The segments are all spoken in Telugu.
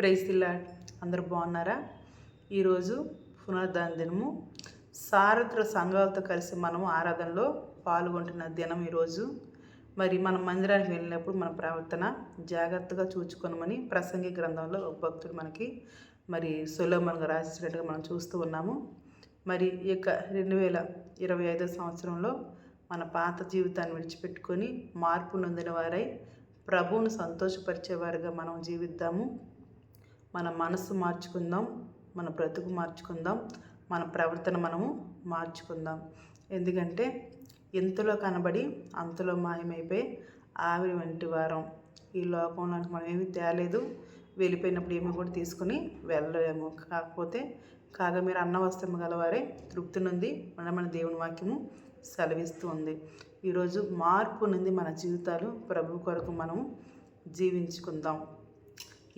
ప్రైసిల్లా అందరు బాగున్నారా? ఈరోజు పునరుద్ధాన దినము. సారథుల సంఘాలతో కలిసి మనం ఆరాధనలో పాల్గొంటున్న దినం ఈరోజు. మరి మనం మందిరానికి వెళ్ళినప్పుడు మన ప్రవర్తన జాగ్రత్తగా చూచుకోనమని ప్రసంగి గ్రంథంలో ఒక భక్తుడు మనకి మరి సులభంగా రాసినట్టుగా మనం చూస్తూ ఉన్నాము. మరి ఈ యొక్క రెండు వేల ఇరవై ఐదో సంవత్సరంలో మన పాత జీవితాన్ని విడిచిపెట్టుకొని మార్పు నొందిన వారై ప్రభువును సంతోషపరిచేవారుగా మనం జీవిద్దాము. మన మనసు మార్చుకుందాం మన బ్రతుకు మార్చుకుందాం మన ప్రవర్తన మనము మార్చుకుందాం. ఎందుకంటే ఎంతలో కనబడి అంతలో మాయమైపోయి ఆవిరి వంటి వారం. ఈ లోకంలో మనం ఏమి తేలేదు. వెళ్ళిపోయినప్పుడు ఏమి కూడా తీసుకుని వెళ్ళలేము. కాకపోతే కాగా మీరు అన్న వస్త్రము గలవారే తృప్తి నుండి మన దేవుని వాక్యము సెలవిస్తూ ఉంది. ఈరోజు మార్పు నుండి మన జీవితాలు ప్రభు కొరకు మనము జీవించుకుందాం.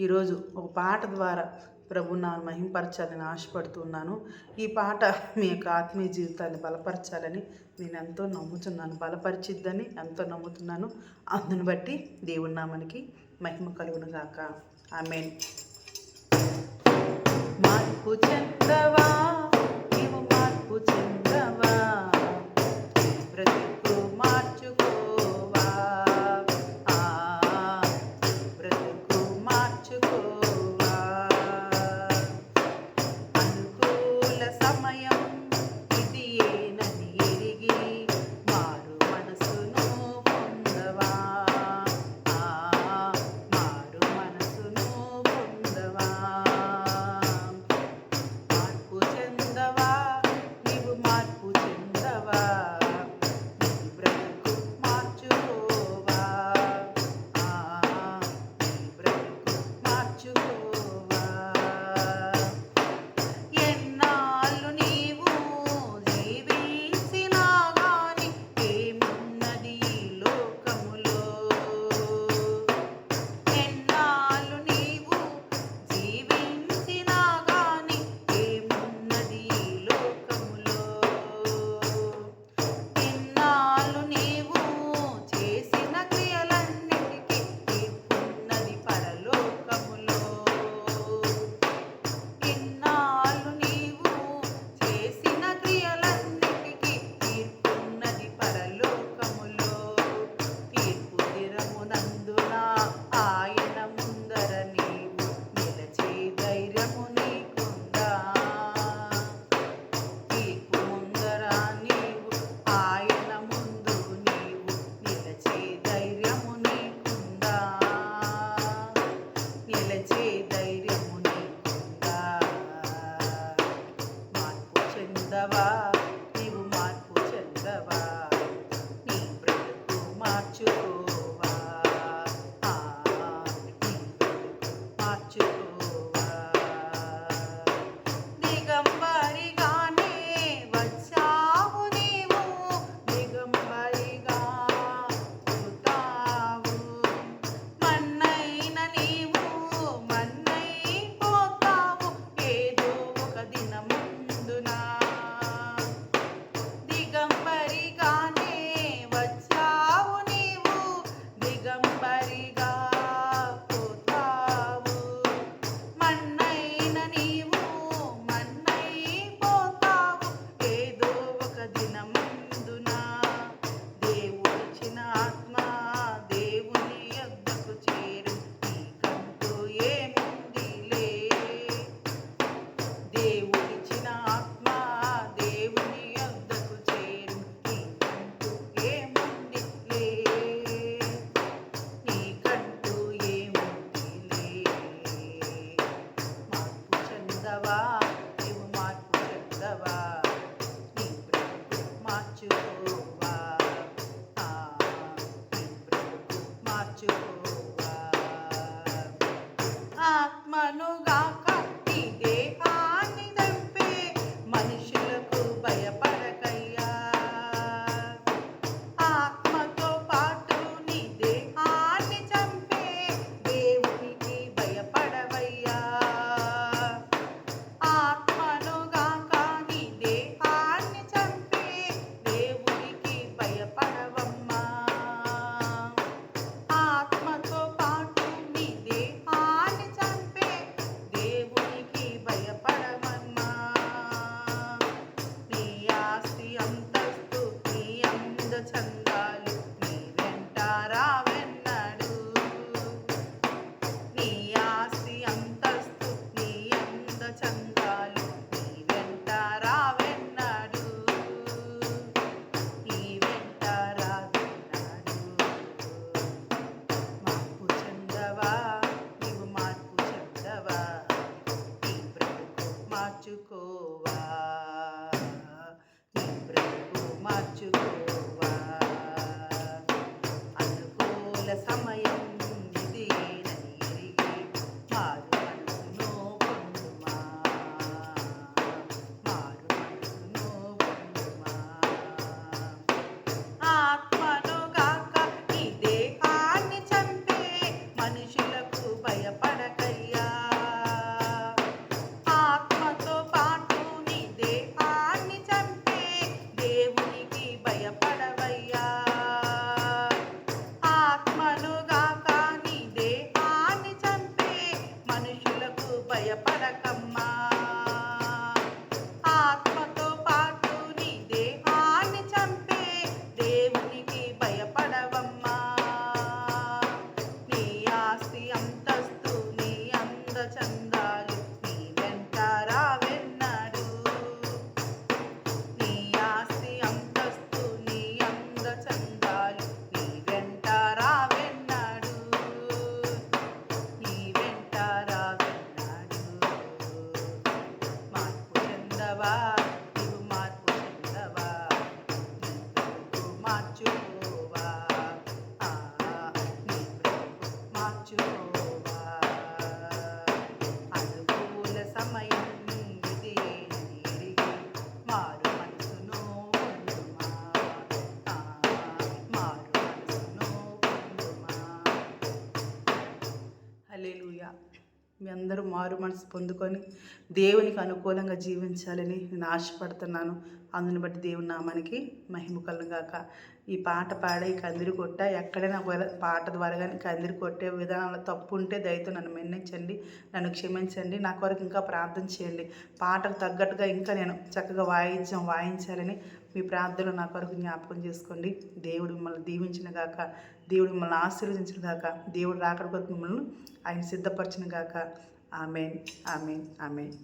ఈరోజు ఒక పాట ద్వారా ప్రభు నా మహింపరచాలని ఆశపడుతున్నాను. ఈ పాట మీ యొక్క ఆత్మీయ జీవితాన్ని బలపరచాలని నేను ఎంతో నమ్ముతున్నాను. బలపరిచిద్దని ఎంతో నమ్ముతున్నాను. అందును బట్టి దేవుని నామనికి మహిమ కలుగును గాక. ఆమెన్. మార్పు చెందవా? నీవు మార్పు చెందవా? బ్రతుకు Thank you. మీ అందరూ మారు మనసు పొందుకొని దేవునికి అనుకూలంగా జీవించాలని నేను ఆశపడుతున్నాను. అందుని బట్టి దేవుని నామానికి మహిమ కలుగాక. ఈ పాట పాడే కందిరి కొట్ట ఎక్కడైనా ఒకవేళ పాట ద్వారా కానీ కందిరి కొట్టే విధానంలో తప్పు ఉంటే దయతో నన్ను మన్నించండి నన్ను క్షమించండి నా కొరకు ఇంకా ప్రార్థన చేయండి. పాటకు తగ్గట్టుగా ఇంకా నేను చక్కగా వాయిద్యం వాయించాలని మీ ప్రార్థనలు నా కొరకు జ్ఞాపకం చేసుకోండి. దేవుడు మిమ్మల్ని దీవించిన గాక దేవుడు మిమ్మల్ని ఆశీర్వదించిన గాక దేవుడు రాకడ కొరకు మిమ్మల్ని ఆయన సిద్ధపరచిన గాక. Amen amen amen.